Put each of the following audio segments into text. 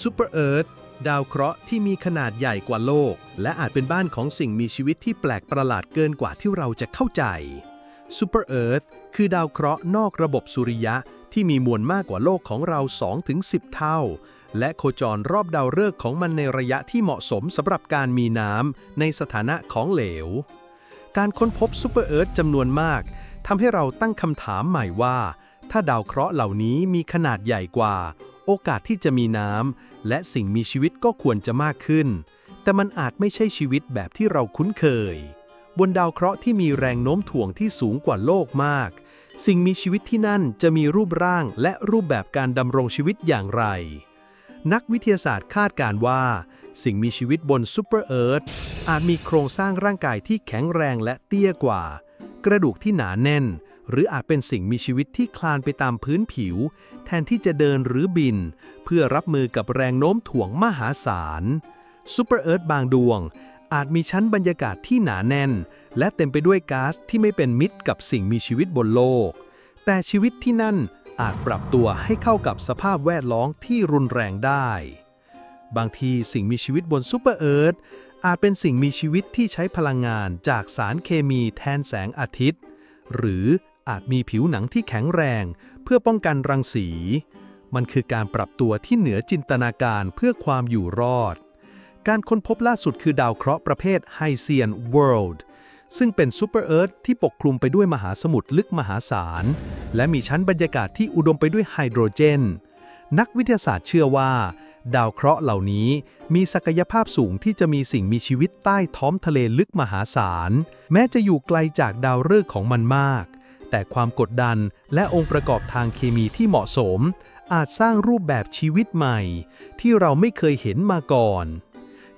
ซูเปอร์เอิร์ธดาวเคราะห์ที่มีขนาดใหญ่กว่าโลก และอาจเป็นบ้านของสิ่งมีชีวิตที่แปลกประหลาดเกินกว่าที่เราจะเข้าใจซูเปอร์เอิร์ธคือดาวเคราะห์นอกระบบสุริยะที่มีมวลมากกว่าโลกของเรา 2-10 เท่า และโคจรรอบดาวฤกษ์ของมันในระยะที่เหมาะสมสำหรับการมีน้ำในสถานะของเหลว การค้นพบซูเปอร์เอิร์ธจำนวนมากทำให้เราตั้งคำถามใหม่ว่า ถ้าดาวเคราะห์เหล่านี้มีขนาดใหญ่กว่า โอกาสที่จะมีน้ำและสิ่งมีชีวิตก็ควรจะมากขึ้น แต่มันอาจไม่ใช่ชีวิตแบบที่เราคุ้นเคย บนดาวเคราะห์ที่มีแรงโน้มถ่วงที่สูงกว่าโลกมาก สิ่งมีชีวิตที่นั่นจะมีรูปร่างและรูปแบบการดำรงชีวิตอย่างไร นักวิทยาศาสตร์คาดการว่า สิ่งมีชีวิตบนซูเปอร์เอิร์ธอาจมีโครงสร้างร่างกายที่แข็งแรงและเตี้ยกว่า กระดูกที่หนาแน่น หรืออาจเป็นสิ่งมีชีวิตที่คลานไปตามพื้นผิว แทนที่จะเดินหรือบิน เพื่อรับมือกับแรงโน้มถ่วงมหาศาลซูเปอร์เอิร์ธบางดวง อาจมีชั้นบรรยากาศที่หนาแน่น และเต็มไปด้วยก๊าซที่ไม่เป็นมิตรกับสิ่งมีชีวิตบนโลก แต่ชีวิตที่นั่นอาจปรับตัวให้เข้ากับสภาพแวดล้อมที่รุนแรงได้ บางทีสิ่งมีชีวิตบนซูเปอร์เอิร์ธอาจเป็นสิ่งมีชีวิตที่ใช้พลังงานจากสารเคมีแทนแสงอาทิตย์ หรือ อาจมีผิวหนังที่แข็งแรงเพื่อป้องกันรังสี มันคือการปรับตัวที่เหนือจินตนาการเพื่อความอยู่รอด การค้นพบล่าสุดคือดาวเคราะห์ประเภทไฮเซียน World ซึ่งเป็นซูเปอร์เอิร์ธที่ปกคลุมไปด้วยมหาสมุทรลึกมหาศาล และมีชั้นบรรยากาศที่อุดมไปด้วยไฮโดรเจน นักวิทยาศาสตร์เชื่อว่า ดาวเคราะห์เหล่านี้มีศักยภาพสูงที่จะมีสิ่งมีชีวิตใต้ท้องทะเลลึกมหาศาล แม้จะอยู่ไกลจากดาวฤกษ์ของมันมาก แต่ความกดดันและองค์ประกอบทางเคมีที่เหมาะสม อาจสร้างรูปแบบชีวิตใหม่ ที่เราไม่เคยเห็นมาก่อน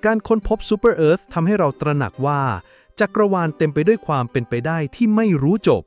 การค้นพบซูเปอร์เอิร์ธทำให้เราตระหนักว่า จักรวาลเต็มไปด้วยความเป็นไปได้ที่ไม่รู้จบ